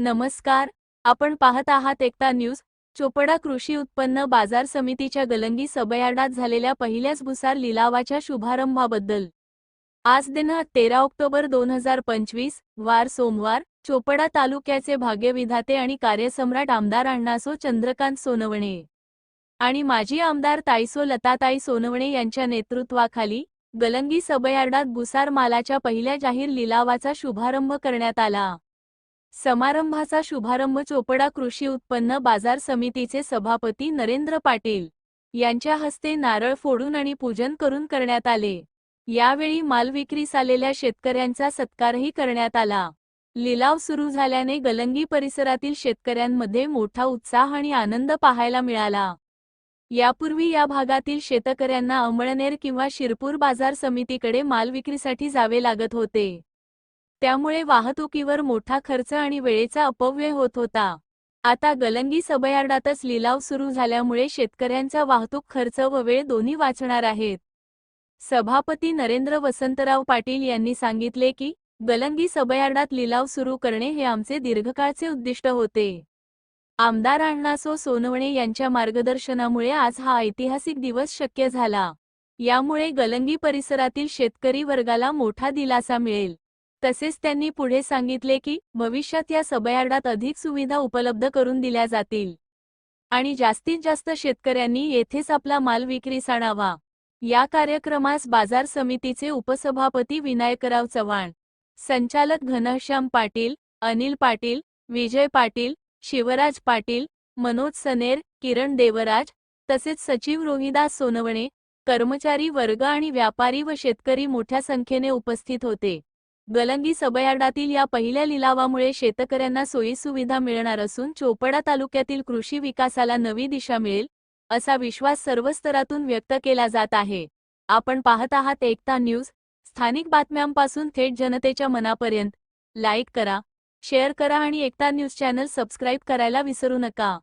नमस्कार. आपण पाहत आहात एकता न्यूज. चोपडा कृषी उत्पन्न बाजार समितीच्या गलंगी सभयार्डात झालेल्या पहिल्याच भुसार लिलावाच्या शुभारंभाबद्दल. आज दिनांक तेरा ऑक्टोबर दोन हजार पंचवीस वार सोमवार चोपडा तालुक्याचे भाग्यविधाते आणि कार्यसम्राट आमदार अण्णासो चंद्रकांत सोनवणे आणि माजी आमदार ताईसो लताताई सोनवणे यांच्या नेतृत्वाखाली गलंगी सभयार्डात भुसार मालाच्या पहिल्या जाहीर लिलावाचा शुभारंभ करण्यात आला. समारंभाचा शुभारंभ चोपडा कृषी उत्पन्न बाजार समितीचे सभापती नरेंद्र पाटील यांच्या हस्ते नारळ फोडून आणि पूजन करून करण्यात आले. यावेळी माल विक्रीस आलेल्या शेतकऱ्यांचा सत्कारही करण्यात आला. लिलाव सुरू झाल्याने गलंगी परिसरातील शेतकऱ्यांमध्ये मोठा उत्साह आणि आनंद पाहायला मिळाला. यापूर्वी या भागातील शेतकऱ्यांना अमळनेर किंवा शिरपूर बाजार समितीकडे माल विक्रीसाठी जावे लागत होते. त्यामुळे वाहतुकीवर मोठा खर्च आणि वेळेचा अपव्यय होत होता. आता गलंगी सभयार्डातच लिलाव सुरू झाल्यामुळे शेतकऱ्यांचा वाहतूक खर्च व वेळ दोन्ही वाचणार आहेत. सभापती नरेंद्र वसंतराव पाटील यांनी सांगितले की गलंगी सभयार्डात लिलाव सुरू करणे हे आमचे दीर्घकाळचे उद्दिष्ट होते. आमदार अण्णासो सोनवणे यांच्या मार्गदर्शनामुळे आज हा ऐतिहासिक दिवस शक्य झाला. यामुळे गलंगी परिसरातील शेतकरी वर्गाला मोठा दिलासा मिळेल. तसेच त्यांनी पुढे सांगितले की भविष्यात या सबयार्डात अधिक सुविधा उपलब्ध करून दिल्या जातील. आणि जास्तीत जास्त शेतकऱ्यांनी येथेच आपला माल विक्रीस आणावा या कार्यक्रमास बाजार समितीचे उपसभापती विनायकराव चव्हाण संचालक घनश्याम पाटील अनिल पाटील विजय पाटील शिवराज पाटील मनोज सनेर किरण देवराज तसेच सचिव रोहिदास सोनवणे कर्मचारी वर्ग आणि व्यापारी व शेतकरी मोठ्या संख्येने उपस्थित होते. गलंगी सबयार्डातील या पहिल्या लिलावामुळे शेतकऱ्यांना सोयीसुविधा मिळणार असून चोपडा तालुक्यातील कृषी विकासाला नवी दिशा मिळेल असा विश्वास सर्व स्तरातून व्यक्त केला जात आहे. आपण पाहत आहात एकता न्यूज स्थानिक बातम्यांपासून थेट जनतेच्या मनापर्यंत. लाईक करा शेअर करा आणि एकता न्यूज चॅनल सबस्क्राईब करायला विसरू नका.